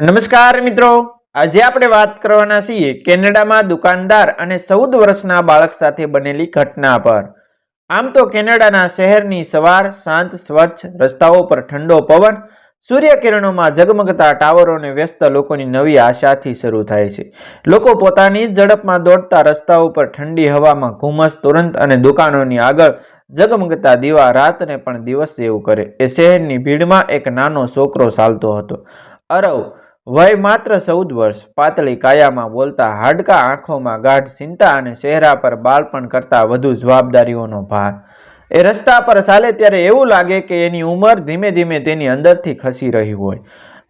નમસ્કાર મિત્રો. આજે આપણે વાત કરવાના છીએ કેનેડામાં દુકાનદાર અને ચૌદ વર્ષના બાળક સાથે બનેલી ઘટના પર. આમ તો કેનેડાના શહેરની સવાર, શાંત, સ્વચ્છ રસ્તાઓ પર ઠંડો પવન, સૂર્યકિરણોમાં ઝગમગતા ટાવરો અને વ્યસ્ત લોકોની નવી આશાથી શરૂ થાય છે. લોકો પોતાની જ ઝડપમાં દોડતા રસ્તાઓ પર ઠંડી હવામાં ઘુમસ, તુરંત અને દુકાનોની આગળ ઝગમગતા દીવા રાતને પણ દિવસ જેવું કરે. એ શહેરની ભીડમાં એક નાનો છોકરો ચાલતો હતો. અરવ વય માત્ર ચૌદ વર્ષ. પાતળી કાયામાં બોલતા હાડકા આંખોમાં ગાઢ ચિંતા અને ચહેરા પર બાળપણ કરતાં વધુ જવાબદારીઓનો ભાર. એ રસ્તા પર ચાલે ત્યારે એવું લાગે કે એની ઉંમર ધીમે ધીમે તેની અંદરથી ખસી રહી હોય.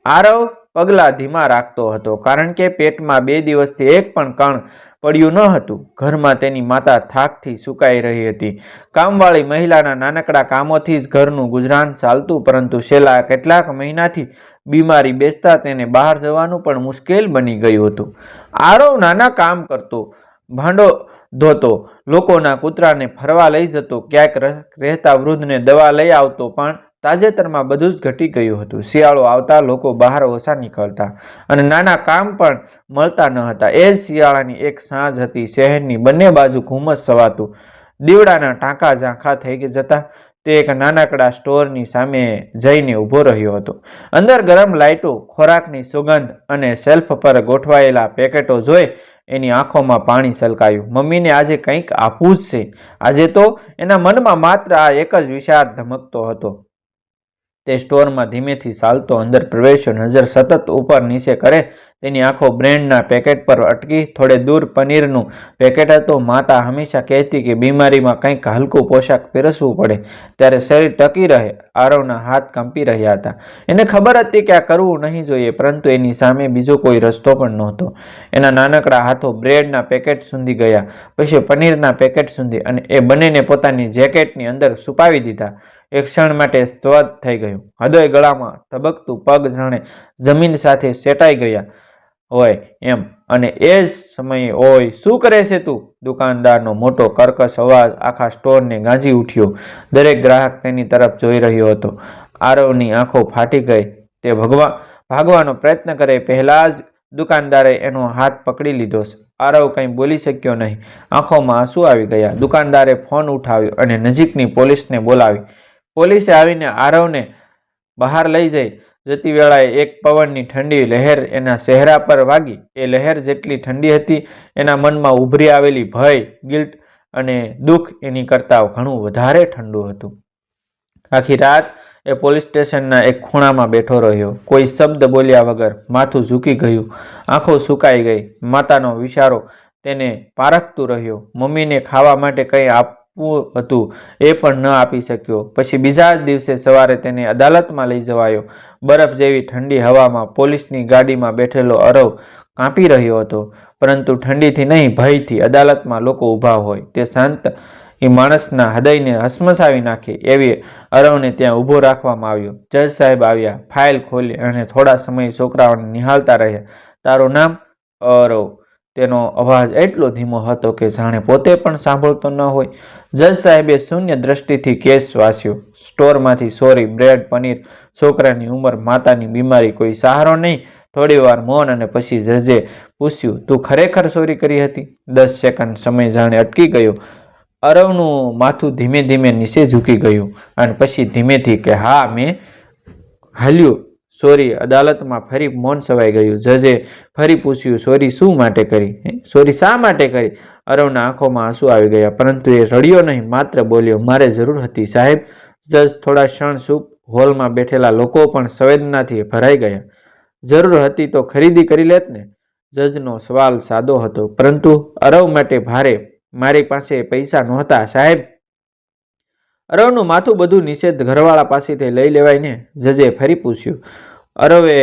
આરવ પગલાં ધીમા રાખતો હતો કારણ કે પેટમાં બે દિવસથી એક પણ કણ પડ્યું ન હતું. ઘરમાં તેની માતા થાકથી સુકાઈ રહી હતી. કામવાળી મહિલાના નાનકડા કામોથી જ ઘરનું ગુજરાન ચાલતું, પરંતુ છેલ્લા કેટલાક મહિનાથી બીમારી બેસતા તેને બહાર જવાનું પણ મુશ્કેલ બની ગયું હતું. આરવ નાના કામ કરતો, ભાંડો ધોતો, લોકોના કૂતરાને ફરવા લઈ જતો, ક્યાંક રહેતા વૃદ્ધને દવા લઈ આવતો પણ તાજેતરમાં બધું જ ઘટી ગયું હતું. શિયાળો આવતા લોકો બહાર ઓછા નીકળતા અને નાના કામ પણ મળતા ન હતા. એ જ શિયાળાની એક સાંજ હતી. શહેરની બંને બાજુ ઘુમસ સવાતું. દીવડાના ટાંકા ઝાંખા થઈ જતા. તે એક નાનકડા સ્ટોરની સામે જઈને ઊભો રહ્યો હતો. અંદર ગરમ લાઇટો, ખોરાકની સુગંધ અને શેલ્ફ પર ગોઠવાયેલા પેકેટો જોઈ એની આંખોમાં પાણી સલકાયું મમ્મીને આજે કંઈક આપવું જ છે. આજે તો એના મનમાં માત્ર આ એક જ વિચાર ધમકતો હતો. તે સ્ટોરમાં ધીમેથી ચાલતો અંદર પ્રવેશ્યો નજર સતત ઉપર નીચે કરે, તેની આંખો બ્રેન્ડના પેકેટ પર અટકી, થોડે દૂર પનીરનું પેકેટ હતું. માતા હંમેશા કહેતી કે બીમારીમાં કંઈક હલકું પોશાક પહેરસવું પડે. ત્યારે શરીર ટકી રહે, આરવના હાથ કંપી રહ્યા હતા. એને ખબર હતી કે આ કરવું નહીં જોઈએ, પરંતુ એની સામે બીજો કોઈ રસ્તો પણ નહોતો. એના નાનકડા હાથો બ્રેડના પેકેટ સુધી ગયા. પછી પનીરના પેકેટ સુધી અને એ બંનેને પોતાની જેકેટની અંદર છુપાવી દીધા. એક ક્ષણ માટે સ્તબ્ધ થઈ ગયું. હૃદય ગળામાં ધબકતું પગ જાણે જમીન સાથે સેટાઈ ગયા હોય એમ. અને એ જ સમયે, ઓય, શું કરે છે તું? દુકાનદારનો મોટો કર્કશ અવાજ આખા સ્ટોરને ગાંજી ઉઠ્યો. દરેક ગ્રાહક તેની તરફ જોઈ રહ્યો હતો. આરવની આંખો ફાટી ગઈ. તે ભગવા, ભાગવાનો પ્રયત્ન કરે. પહેલાં જ દુકાનદારે એનો હાથ પકડી લીધો આરવ કંઈ બોલી શક્યો નહીં. આંખોમાં આંસુ આવી ગયા. દુકાનદારે ફોન ઉઠાવ્યો અને નજીકની પોલીસને બોલાવી. પોલીસે આવીને આરવને બહાર લઈ જઈ. જતી વેળાએ એક પવનની ઠંડી લહેર એના ચહેરા પર વાગી. એ લહેર જેટલી ઠંડી હતી, એના મનમાં ઉભરી આવેલી ભય, ગિલ્ટ અને દુઃખ એની કરતાં ઘણું વધારે ઠંડુ હતું. આખી રાત એ પોલીસ સ્ટેશનના એક ખૂણામાં બેઠો રહ્યો. કોઈ શબ્દ બોલ્યા વગર માથું ઝૂકી ગયું. આંખો સુકાઈ ગઈ. માતાનો વિચારો તેને પારખતું રહ્યો. મમ્મીને ખાવા માટે કંઈ આપવું હતું, એ પણ ન આપી શક્યો. પછી બીજા જ દિવસે સવારે તેને અદાલતમાં લઈ જવાયો. બરફ જેવી ઠંડી હવામાં પોલીસની ગાડીમાં બેઠેલો અરવ કાંપી રહ્યો હતો. પરંતુ ઠંડીથી નહીં, ભયથી અદાલતમાં લોકો ઊભા હોય. તે શાંત એ માણસના હૃદયને હસમસાવી નાખે એવી અરવને ત્યાં ઊભો રાખવામાં આવ્યો. જજ સાહેબ આવ્યા, ફાઇલ ખોલી અને થોડા સમય છોકરાઓને નિહાળતા રહ્યા. તારું નામ? અરવ. તેનો અવાજ એટલો ધીમો હતો કે જાણે પોતે પણ સાંભળતો ન હોય. જજ સાહેબે શૂન્ય દ્રષ્ટિથી કેસ વાંચ્યો. સ્ટોરમાંથી સોરી, બ્રેડ, પનીર, છોકરાની ઉંમર, માતાની બીમારી, કોઈ સહારો નહીં. થોડી વાર મૌન અને પછી જજે પૂછ્યું, તું ખરેખર ચોરી કરી હતી? દસ સેકન્ડ સમય જાણે અટકી ગયો. અરવનું માથું ધીમે ધીમે નીચે ઝૂકી ગયું અને પછી ધીમેથી કે, હા, મેં હાલ્યું. સોરી, અદાલતમાં ફરી મૌન સવાઈ ગયું. જજે ફરી પૂછ્યું, સોરી શું માટે કરી? સોરી શા માટે કરી? અરવના આંખોમાં આંસુ આવી ગયા, પરંતુ એ રડ્યો નહીં, માત્ર બોલ્યો, મારે જરૂર હતી, સાહેબ. જજ થોડા ક્ષણ ચૂપ હોલમાં બેઠેલા લોકો પણ સંવેદનાથી ભરાઈ ગયા. જરૂર હતી તો ખરીદી કરી લેત ને. જજનો સવાલ સાદો હતો, પરંતુ અરવ માટે ભારે, મારી પાસે પૈસા નહોતા, સાહેબ. અરવનું માથું બધું નિષેધ ઘરવાળા પાસેથી લઈ લેવાય ને? જજે ફરી પૂછ્યું. અરવે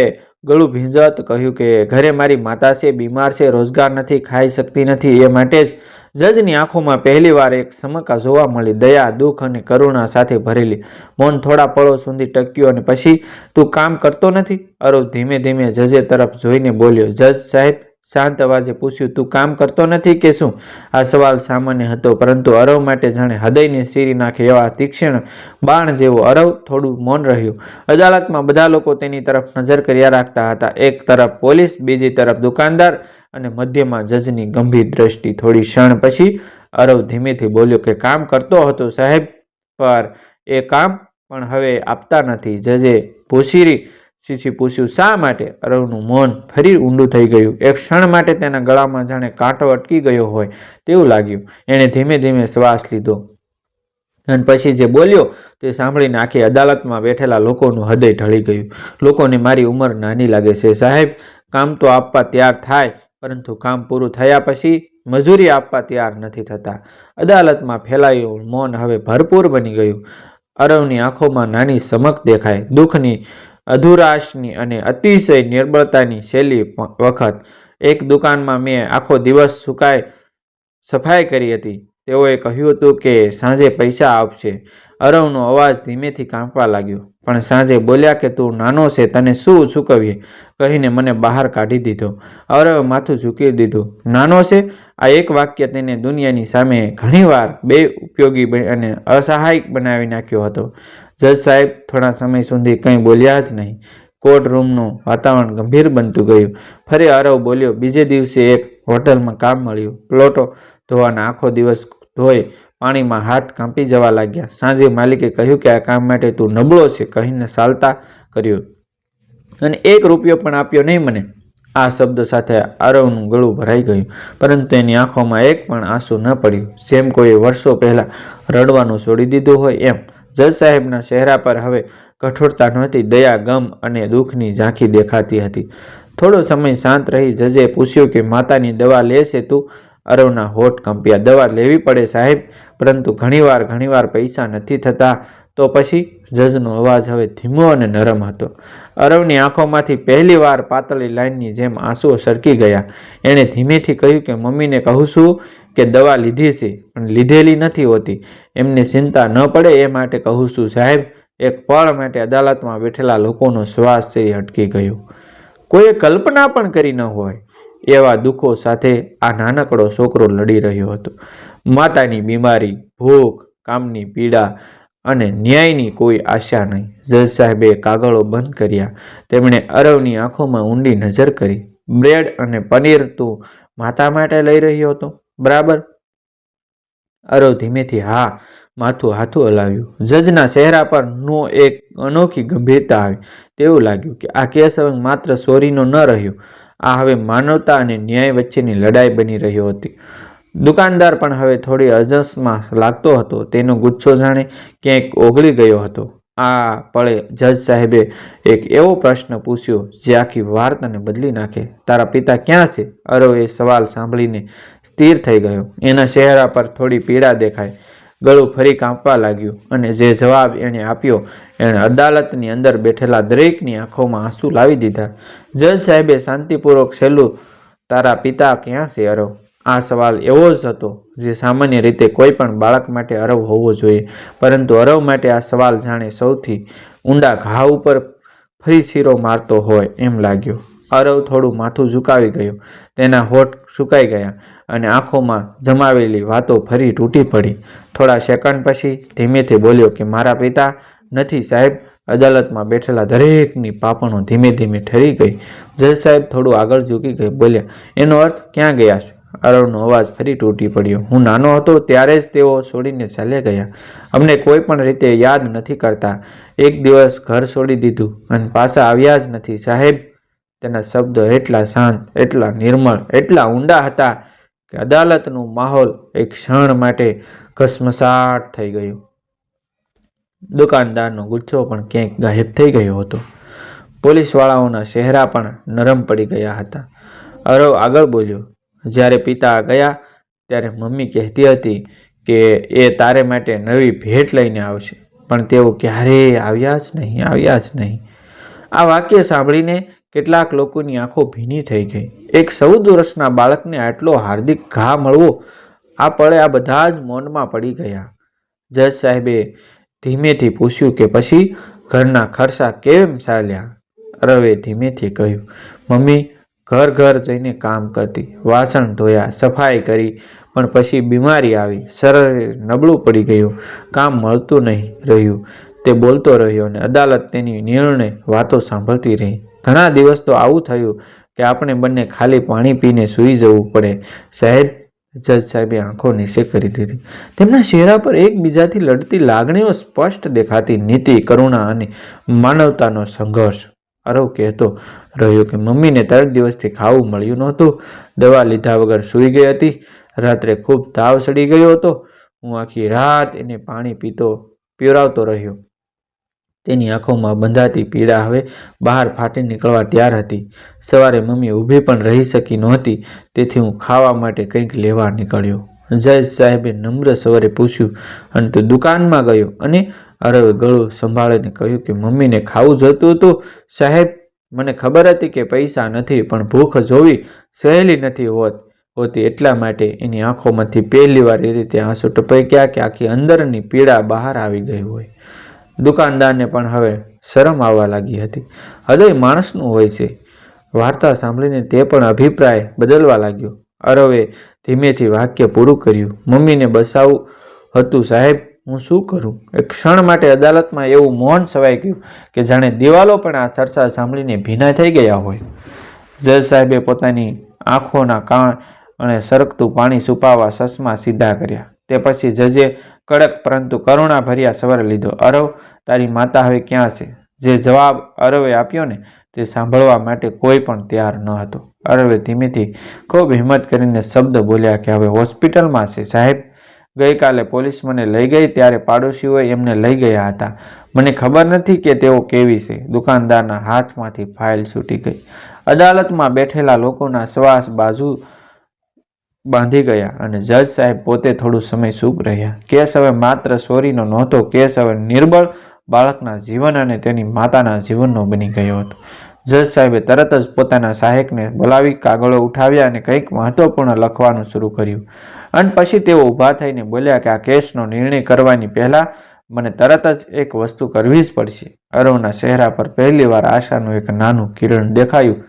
ગળું ભીંજત કહ્યું કે, ઘરે મારી માતા છે, બીમાર છે, રોજગાર નથી, ખાઈ શકતી નથી. એ માટે જ જજની આંખોમાં પહેલીવાર એક સમકા જોવા મળી, દયા, દુઃખ અને કરુણા સાથે ભરેલી. મૌન થોડા પળો સુધી ટક્યું અને પછી, તું કામ કરતો નથી? અરવ ધીમે ધીમે જજે તરફ જોઈને બોલ્યો, જજ સાહેબ શાંત અવાજે પૂછ્યું, તું કામ કરતો નથી કે શું? આ સવાલ સામાન્ય હતો, પરંતુ અરવ માટે જાણે હૃદયને સીરી નાખે એવા તીક્ષ્ણ બાણ જેવો અરવ થોડું મૌન રહ્યું. અદાલતમાં બધા લોકો તેની તરફ નજર કર્યા રાખતા હતા. એક તરફ પોલીસ, બીજી તરફ દુકાનદાર અને મધ્યમાં જજની ગંભીર દ્રષ્ટિ. થોડી ક્ષણ પછી અરવ ધીમેથી બોલ્યો કે, કામ કરતો હતો સાહેબ, પર એ કામ પણ હવે આપતા નથી. જજે ભૂસીરી શીશી પૂછ્યું, શા માટે? અરવનું મૌન ફરી ઊંડું થઈ ગયું. એક ક્ષણ માટે તેના ગળામાં જાણે કાંટો અટકી ગયો હોય તેવું લાગ્યું. એણે ધીમે ધીમે શ્વાસ લીધો. અને પછી જે બોલ્યો તે સાંભળીને આખી અદાલતમાં બેઠેલા લોકોનું હૃદય ઢળી ગયું. લોકોને મારી ઉંમર નાની લાગે છે. સાહેબ, કામ તો આપવા તૈયાર થાય, પરંતુ કામ પૂરું થયા પછી મજૂરી આપવા તૈયાર નથી થતા. અદાલતમાં ફેલાયું મૌન હવે ભરપૂર બની ગયું. અરવની આંખોમાં નાની સમક દેખાય દુઃખની અધુરાશની અને અતિશય નિર્બળતાની શૈલી વખત. એક દુકાનમાં મેં આખો દિવસ સુકાય સફાઈ કરી હતી. તેઓએ કહ્યું હતું કે સાંજે પૈસા આપશે અરવનો અવાજ ધીમેથી કાંપવા લાગ્યો. પણ સાંજે બોલ્યા કે, તું નાનો છે, તને શું ચૂકવીએ કહીને મને બહાર કાઢી દીધો. અરવે માથું ઝૂકી દીધું. નાનો છે? આ એક વાક્ય તેને દુનિયાની સામે ઘણીવાર બે ઉપયોગી અને અસહાયક બનાવી નાખ્યો હતો. જજ સાહેબ થોડા સમય સુધી કંઈ બોલ્યા જ નહીં. કોર્ટ રૂમનું વાતાવરણ ગંભીર બનતું ગયું. ફરી આરવ બોલ્યો, બીજે દિવસે એક હોટલમાં કામ મળ્યું. પ્લોટો ધોવાના આખો દિવસ ધોઈ પાણીમાં હાથ કાંપી જવા લાગ્યા. સાંજે માલિકે કહ્યું કે આ કામ માટે તું નબળો છે, કહીને ચાલતા કર્યું. અને એક રૂપિયો પણ આપ્યો નહીં મને. આ શબ્દો સાથે આરવનું ગળું ભરાઈ ગયું, પરંતુ એની આંખોમાં એક પણ આંસુ ન પડ્યું. જેમ કોઈ વર્ષો પહેલાં રડવાનું છોડી દીધું હોય એમ. જજ સાહેબના ચહેરા પર હવે કઠોરતા નહોતી, દયા, ગમ અને દુઃખની ઝાંખી દેખાતી હતી. થોડો સમય શાંત રહી જજે પૂછ્યું કે, માતાની દવા લેશે તું? અરવના હોઠ કંપ્યા. દવા લેવી પડે સાહેબ, પરંતુ ઘણીવાર ઘણીવાર પૈસા નથી થતા. તો પછી જજનો અવાજ હવે ધીમો અને નરમ હતો. અરવની આંખોમાંથી પહેલી વાર પાતળી લાઈનની જેમ આંસુઓ સરકી ગયા. એણે ધીમેથી કહ્યું કે, મમ્મીને કહું છું કે દવા લીધી છે, પણ લીધેલી નથી હોતી. એમને ચિંતા ન પડે એ માટે કહું છું, સાહેબ, એક પળ માટે અદાલતમાં બેઠેલા લોકોનો શ્વાસ છે એ અટકી ગયો. કોઈએ કલ્પના પણ કરી ન હોય એવા દુઃખો સાથે આ નાનકડો છોકરો લડી રહ્યો હતો. માતાની બીમારી, ભૂખ, કામની પીડા અને ન્યાયની કોઈ આશા નહીં. જજ સાહેબે કાગળો બંધ કર્યા. તેમણે અરવની આંખોમાં ઊંડી નજર કરી. બ્રેડ અને પનીર તું માતા માટે લઈ રહ્યો હતો? બરાબર? અરવ ધીમેથી, હા, માથું હાથું હલાવ્યું. જજના ચહેરા પર નો એક અનોખી ગંભીરતા આવી. તેવું લાગ્યું કે આ કેસ હવે માત્ર ચોરીનો ન રહ્યો. આ હવે માનવતા અને ન્યાય વચ્ચેની લડાઈ બની રહ્યો હતી. દુકાનદાર પણ હવે થોડી અજસમાં લાગતો હતો. તેનો ગુચ્છો જાણે ક્યાંક ઓગળી ગયો હતો. આ પળે જજ સાહેબે એક એવો પ્રશ્ન પૂછ્યો, જે આખી વાર્તાને બદલી નાખે. તારા પિતા ક્યાં છે? અરવે સવાલ સાંભળીને સ્થિર થઈ ગયો. એના ચહેરા પર થોડી પીડા દેખાય ગળું ફરી કાંપવા લાગ્યું અને જે જવાબ એણે આપ્યો, એણે અદાલતની અંદર બેઠેલા દરેકની આંખોમાં આંસુ લાવી દીધા. જજ સાહેબે શાંતિપૂર્વક છેલ્લું, તારા પિતા ક્યાં છે? અરવ આ સવાલ એવો જ હતો જે સામાન્ય રીતે કોઈ પણ બાળક માટે અરવ હોવો જોઈએ. પરંતુ અરવ માટે આ સવાલ જાણે સૌથી ઊંડા ઘા ઉપર ફરી શીરો મારતો હોય એમ લાગ્યો. અરવ થોડું માથું ઝુકાવી ગયું. તેના હોઠ સુકાઈ ગયા અને આંખોમાં જમાવેલી વાતો ફરી તૂટી પડી. થોડા સેકન્ડ પછી ધીમેથી બોલ્યો કે, મારા પિતા નથી સાહેબ. અદાલતમાં બેઠેલા દરેકની પાપણો ધીમે ધીમે ઠરી ગઈ. જજ સાહેબ થોડું આગળ ઝૂકી ગઈ, બોલ્યા, એનો અર્થ ક્યાં ગયા છે? અરવનો અવાજ ફરી તૂટી પડ્યો. હું નાનો હતો ત્યારે જ તેઓ છોડીને ચાલ્યા ગયા. અમને કોઈ પણ રીતે યાદ નથી કરતા. એક દિવસ ઘર છોડી દીધું અને પાછા આવ્યા જ નથી. સાહેબ, તેના શબ્દો એટલા શાંત, એટલા નિર્મળ, એટલા ઊંડા હતા કે અદાલતનું માહોલ એક ક્ષણ માટે ઘસમસાટ થઈ ગયું. દુકાનદારનો ગુચ્છો પણ ક્યાંક ગાયબ થઈ ગયો હતો. પોલીસવાળાઓના ચહેરા પણ નરમ પડી ગયા હતા. અરવ આગળ બોલ્યો જ્યારે પિતા ગયા, ત્યારે મમ્મી કહેતી હતી કે એ તારે માટે નવી ભેટ લઈને આવશે, પણ તેઓ ક્યારેય આવ્યા જ નહીં, આવ્યા જ નહીં. આ વાક્ય સાંભળીને કેટલાક લોકોની આંખો ભીની થઈ ગઈ. એક ચૌદ વર્ષના બાળકને આટલો હાર્દિક ઘા મળવો, આ પળે આ બધા જ મૌનમાં પડી ગયા. જજ સાહેબે ધીમેથી પૂછ્યું કે પછી ઘરના ખર્ચા કેમ ચાલ્યા? રવે ધીમેથી કહ્યું, મમ્મી ઘર ઘર જઈને કામ કરતી, વાસણ ધોયા, સફાઈ કરી, પણ પછી બીમારી આવી, શરીર નબળું પડી ગયું, કામ મળતું નહીં રહ્યું. તે બોલતો રહ્યો અને અદાલત તેની નિર્ણય વાતો સાંભળતી રહી. ઘણા દિવસ તો આવું થયું કે આપણે બંને ખાલી પાણી પીને સૂઈ જવું પડે. સાહેબ જજ સાહેબે આંખો નીચે કરી દીધી. તેમના ચહેરા પર એકબીજાથી લડતી લાગણીઓ સ્પષ્ટ દેખાતી, નીતિ, કરુણા અને માનવતાનો સંઘર્ષ. અરવ કહેતો રહ્યો કે મમ્મીને ત્રણ દિવસથી ખાવું મળ્યું નહોતું. દવા લીધા વગર સૂઈ ગઈ હતી. રાત્રે ખૂબ તાવ સડી ગયો હતો. હું આખી રાત એને પાણી પીતો, પીવરાવતો રહ્યો. તેની આંખોમાં બંધાતી પીડા હવે બહાર ફાટી નીકળવા તૈયાર હતી. સવારે મમ્મી ઊભી પણ રહી શકી નહોતી. તેથી હું ખાવા માટે કંઈક લેવા નીકળ્યો. જય સાહેબે નમ્ર સવારે પૂછ્યું, અને તે દુકાનમાં ગયો? અને અરવે ગળું સંભાળીને કહ્યું કે, મમ્મીને ખાવું જોતું હતું? સાહેબ, મને ખબર હતી કે પૈસા નથી, પણ ભૂખ જોવી સહેલી નથી હોત, હોતી એટલા માટે એની આંખોમાંથી પહેલી વાર એ રીતે આંસુ ટપક્યા કે આખી અંદરની પીડા બહાર આવી ગઈ હોય. દુકાનદારને પણ હવે શરમ આવવા લાગી હતી. હૃદય માણસનું હોય છે. વાર્તા સાંભળીને તે પણ અભિપ્રાય બદલવા લાગ્યો. અરવે ધીમેથી વાક્ય પૂરું કર્યું. મમ્મીને બસાવું હતું સાહેબ હું શું કરું? એક ક્ષણ માટે અદાલતમાં એવું મૌન છવાઈ ગયું કે જાણે દિવાલો પણ આ ચર્ચા સાંભળીને ભીના થઈ ગયા હોય. જજ સાહેબે પોતાની આંખોના કાણ અને સરકતું પાણી છુપાવવા સસમાં સીધા કર્યા. તે પછી જજે કડક પરંતુ કરુણા ભર્યા સવારે લીધો. અરવ, તારી માતા હવે ક્યાં છે જે જવાબ અરવે આપ્યો ને તે સાંભળવા માટે કોઈ પણ તૈયાર ન હતો. અરવે ધીમેથી ખૂબ હિંમત કરીને શબ્દ બોલ્યા કે હવે હોસ્પિટલમાં છે સાહેબ. ગઈકાલે પોલીસ મને લઈ ગઈ, ત્યારે પાડોશીઓએ એમને લઈ ગયા હતા. મને ખબર નથી કે તેઓ કેવી છે. દુકાનદારના હાથમાંથી ફાઇલ છૂટી ગઈ. અદાલતમાં બેઠેલા લોકોના શ્વાસ બાજુ બાંધી ગયા અને જજ સાહેબ પોતે થોડું સમય ચૂપ રહ્યા. કેસ હવે માત્ર સોરીનો નહોતો, કેસ હવે નિર્બળ બાળકના જીવન અને તેની માતાના જીવનનો બની ગયો હતો. જજ સાહેબે તરત જ પોતાના સહાયકને બોલાવી કાગળો ઉઠાવ્યા અને કંઈક મહત્વપૂર્ણ લખવાનું શરૂ કર્યું. અને પછી તેઓ ઊભા થઈને બોલ્યા કે આ કેસનો નિર્ણય કરવાની પહેલાં મને તરત જ એક વસ્તુ કરવી જ પડશે. અરવના ચહેરા પર પહેલીવાર આશાનું એક નાનું કિરણ દેખાયું,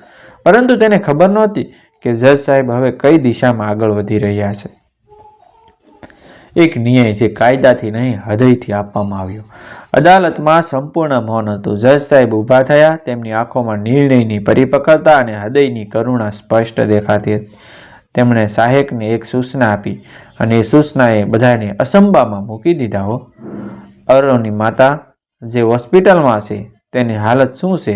પરંતુ તેને ખબર નહોતી કે જજ સાહેબ હવે કઈ દિશામાં આગળ વધી રહ્યા છે. એક ન્યાય જે કાયદાથી નહીં, હૃદયથી આપવામાં આવ્યો. અદાલતમાં સંપૂર્ણ મૌન હતું. જજ સાહેબ ઊભા થયા, તેમની આંખોમાં નિર્ણયની પરિપક્વતા અને હૃદયની કરુણા સ્પષ્ટ દેખાતી હતી. તેમણે સહાયકને એક સૂચના આપી અને એ સૂચનાએ બધાને અસંબામાં મૂકી દીધા, હો, અરોની માતા જે હોસ્પિટલમાં છે, તેની હાલત શું છે,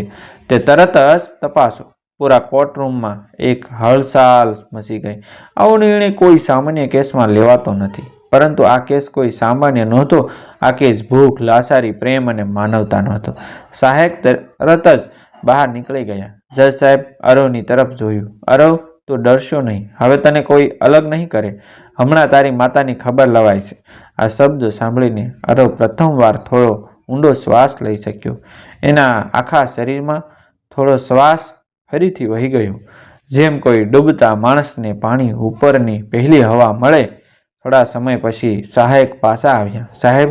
તે તરત જ તપાસો. પૂરા કોર્ટરૂમમાં એક હળસાલ મચી ગઈ. આવો નિર્ણય કોઈ સામાન્ય કેસમાં લેવાતો નથી, પરંતુ આ કેસ કોઈ સામાન્ય નહોતો. આ કેસ ભૂખ, લાસારી, પ્રેમ અને માનવતાનો હતો. સહાયક તરત જ બહાર નીકળી ગયા. જજ સાહેબ અરવની તરફ જોયું. અરવ તું ડરશો નહીં. હવે તને કોઈ અલગ નહીં કરે. હમણાં તારી માતાની ખબર લવાય છે. આ શબ્દ સાંભળીને અરવ પ્રથમવાર થોડો ઊંડો શ્વાસ લઈ શક્યો. એના આખા શરીરમાં થોડો શ્વાસ ફરીથી વહી ગયો. જેમ કોઈ ડૂબતા માણસને પાણી ઉપરની પહેલી હવા મળે, થોડા સમય પછી સહાયક પાછા આવ્યા. સાહેબ,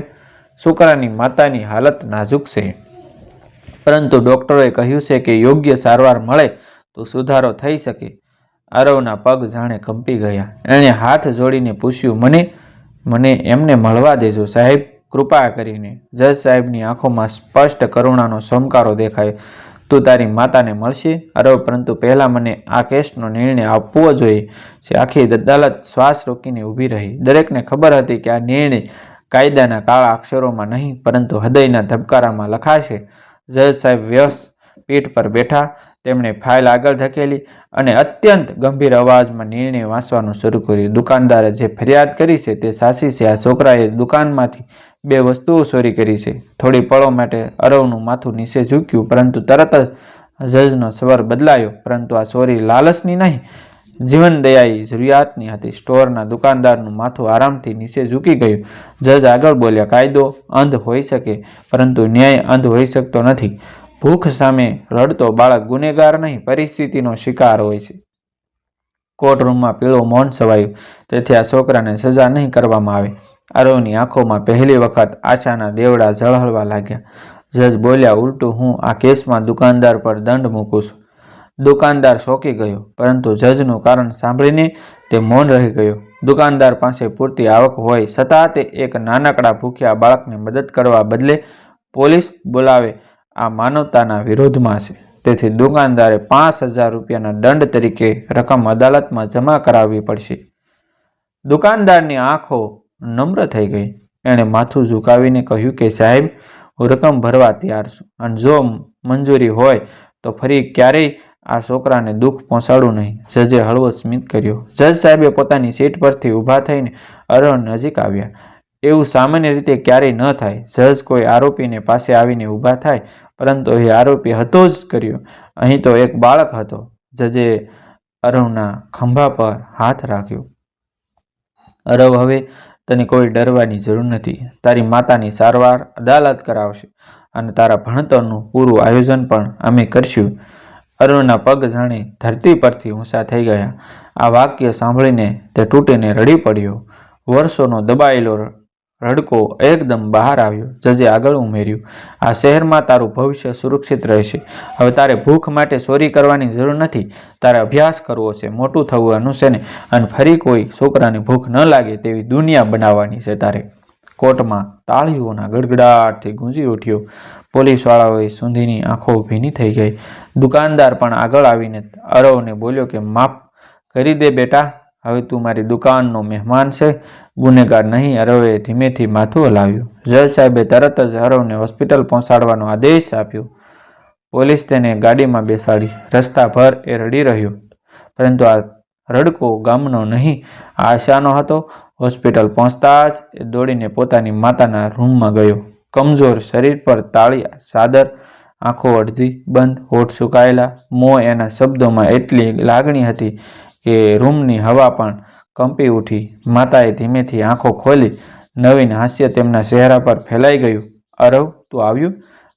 છોકરાની માતાની હાલત નાજુક છે. પરંતુ ડૉક્ટરોએ કહ્યું છે કે યોગ્ય સારવાર મળે તો સુધારો થઈ શકે. આરવના પગ જાણે કંપી ગયા. એણે હાથ જોડીને પૂછ્યું, મને મને એમને મળવા દેજો સાહેબ, કૃપા કરીને. જજ સાહેબની આંખોમાં સ્પષ્ટ કરુણાનો સમકારો દેખાયો. તું તારી માતાને મળશે? અરવ, પરંતુ પહેલાં મને આ કેસનો નિર્ણય આપવો જોઈએ. આખી અદાલત શ્વાસ રોકીને ઊભી રહી. દરેકને ખબર હતી કે આ નિર્ણય કાયદાના કાળા અક્ષરોમાં નહીં, પરંતુ હૃદયના ધબકારામાં લખાશે. જજ સાહેબ વ્યસ પીઠ પર બેઠા. તેમણે ફાઇલ આગળ ધકેલી અને અત્યંત ગંભીર અવાજમાં નિર્ણય વાંચવાનું શરૂ કર્યું. દુકાનદારે જે ફરિયાદ કરી છે તે સાચી છે. આ છોકરાએ દુકાનમાંથી બે વસ્તુઓ ચોરી કરી છે. થોડી પળો માટે અરવનું માથું નીચે ઝૂક્યું, પરંતુ તરત જ જજનો સ્વર બદલાયો, પરંતુ આ ચોરી લાલચની નહીં જીવન દયાઈ જરૂરિયાતની હતી. સ્ટોરના દુકાનદારનું માથું આરામથી નીચે ઝૂકી ગયું. જજ આગળ બોલ્યા, કાયદો અંધ હોઈ શકે, પરંતુ ન્યાય અંધ હોઈ શકતો નથી. ભૂખ સામે રડતો બાળક ગુનેગાર નહીં, પરિસ્થિતિનો શિકાર હોય છે. કોર્ટરૂમમાં પીળો મૌન છવાયું, તેથી આ છોકરાને સજા નહીં કરવામાં આવે. આરવની આંખોમાં પહેલી વખત આશાના દેવડા ઝળહળવા લાગ્યા. જજ બોલ્યા, ઉલટું હું આ કેસમાં દુકાનદાર પર દંડ મૂકું છું. દુકાનદાર શોકી ગયો, પરંતુ જજનું કારણ સાંભળીને તે મૌન રહી ગયો. દુકાનદાર પાસે પૂરતી આવક હોય છતાં તે એક નાનકડા ભૂખ્યા બાળકને મદદ કરવા બદલે પોલીસ બોલાવે આ માનવતાના વિરોધમાં છે. તેથી દુકાનદારે પાંચ હજાર રૂપિયાના દંડ તરીકે રકમ અદાલતમાં જમા કરાવવી પડશે. દુકાનદારની આંખો નમ્ર થઈ ગઈ. એણે માથું ઝુકાવીને કહ્યું કે, સાહેબ, હું રકમ ભરવા તૈયાર છું. અને જો મંજૂરી હોય તો ફરી ક્યારેય આ છોકરાને દુઃખ પહોંચાડું નહીં. જજે હળવો સ્મિત કર્યો. જજ સાહેબે પોતાની સીટ પરથી ઊભા થઈને અરુણ નજીક આવ્યા. એવું સામાન્ય રીતે ક્યારેય ન થાય. જજ કોઈ આરોપીને પાસે આવીને ઊભા થાય, પરંતુ એ આરોપી હતો જ કર્યો. અહીં તો એક બાળક હતો, જજે અરવના ખંભા પર હાથ રાખ્યો. અરવ, હવે તને કોઈ ડરવાની જરૂર નથી. તારી માતાની સારવાર અદાલત કરાવશે અને તારા ભણતરનું પૂરું આયોજન પણ અમે કરશું. અરુણના પગ જાણે ધરતી પરથી ઊંચા થઈ ગયા. આ વાક્ય સાંભળીને તે તૂટીને રડી પડ્યો. વર્ષોનો દબાયેલો રડકો એકદમ બહાર આવ્યો. જજે આગળ ઉમેર્યું, આ શહેરમાં તારું ભવિષ્ય સુરક્ષિત રહેશે. હવે તારે ભૂખ માટે ચોરી કરવાની જરૂર નથી. તારે અભ્યાસ કરવો છે, મોટું થવાનું છે ને. અને ફરી કોઈ છોકરાને ભૂખ ન લાગે તેવી દુનિયા બનાવવાની છે તારે. કોર્ટમાં તાળીઓના ગડગડાટથી ગુંજી ઉઠ્યો. પોલીસવાળાઓએ સુંધીની આંખો ભીની થઈ ગઈ. દુકાનદાર પણ આગળ આવીને અરવને બોલ્યો કે, માફ કરી દે બેટા હવે તું મારી દુકાનનો મહેમાન છે. ગુનેગાર નહીં અરવે ધીમેથી માથું હલાવ્યું. જજ સાહેબે તરત જ અરવને હોસ્પિટલ પહોંચાડવાનો આદેશ આપ્યો. પોલીસ તેને ગાડીમાં બેસાડી. રસ્તા ભર એ રડી રહ્યો. પરંતુ આ રડકો ગામનો નહીં આશાનો હતો. હોસ્પિટલ પહોંચતા જ એ દોડીને પોતાની માતાના રૂમમાં ગયો. કમજોર શરીર પર તાળિયા સાદર આંખો અડધી બંધ, હોઠ સુકાયેલા, મોં એના શબ્દોમાં એટલી લાગણી હતી કે રૂમની હવા પણ કંપી ઉઠી. માતાએ ધીમેથી આંખો ખોલી નવીન હાસ્ય તેમના ચહેરા પર ફેલાઈ ગયું. અરવ, તું આવ્યું?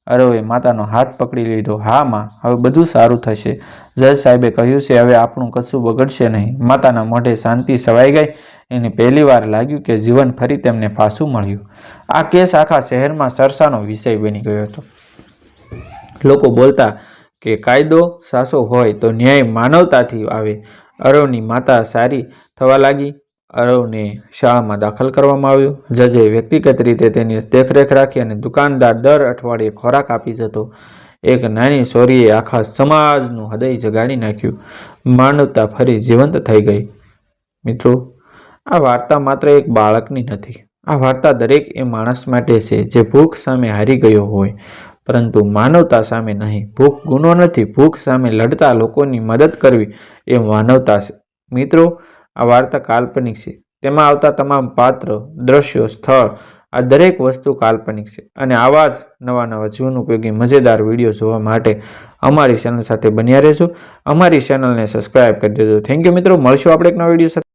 અરવે માતાનો હાથ પકડી લીધો. હા, માં. હવે બધું સારું થશે. જજ સાહેબે કહ્યું છે, હવે આપણું કશું બગડશે નહીં. માતાના મોઢે શાંતિ સવાઈ ગઈ. એને પહેલી વાર લાગ્યું કે જીવન ફરી તેમને પાછું મળ્યું. આ કેસ આખા શહેરમાં સરસાનો વિષય બની ગયો હતો. લોકો બોલતા કે કાયદો સાસો હોય તો ન્યાય માનવતાથી આવે. અરવની માતા સારી થવા લાગી. અરવને શાળામાં દાખલ કરવામાં આવ્યો. જજે વ્યક્તિગત રીતે તેની દેખરેખ રાખી અને દુકાનદાર દર અઠવાડિયે ખોરાક આપી જતો. એક નાની સોરીએ આખા સમાજનું હૃદય જગાડી નાખ્યું. માનવતા ફરી જીવંત થઈ ગઈ. મિત્રો, આ વાર્તા માત્ર એક બાળકની નથી. આ વાર્તા દરેક એ માણસ માટે છે જે ભૂખ સામે હારી ગયો હોય. પરંતુ માનવતા સામે નહીં, ભૂખ ગુનો નથી, ભૂખ સામે લડતા લોકોની મદદ કરવી એ માનવતા છે. મિત્રો, આ વાર્તા કાલ્પનિક છે. તેમાં આવતા તમામ પાત્ર, દ્રશ્યો, સ્થળ, આ દરેક વસ્તુ કાલ્પનિક છે અને આવા જ નવા નવા જીવન ઉપયોગી, મજેદાર વીડિયો જોવા માટે અમારી ચેનલ સાથે બન્યા રહેજો. અમારી ચેનલને સબસ્ક્રાઈબ કરી દેજો. થેન્ક યુ મિત્રો. મળશું આપણે એક નવા વીડિયો સાથે.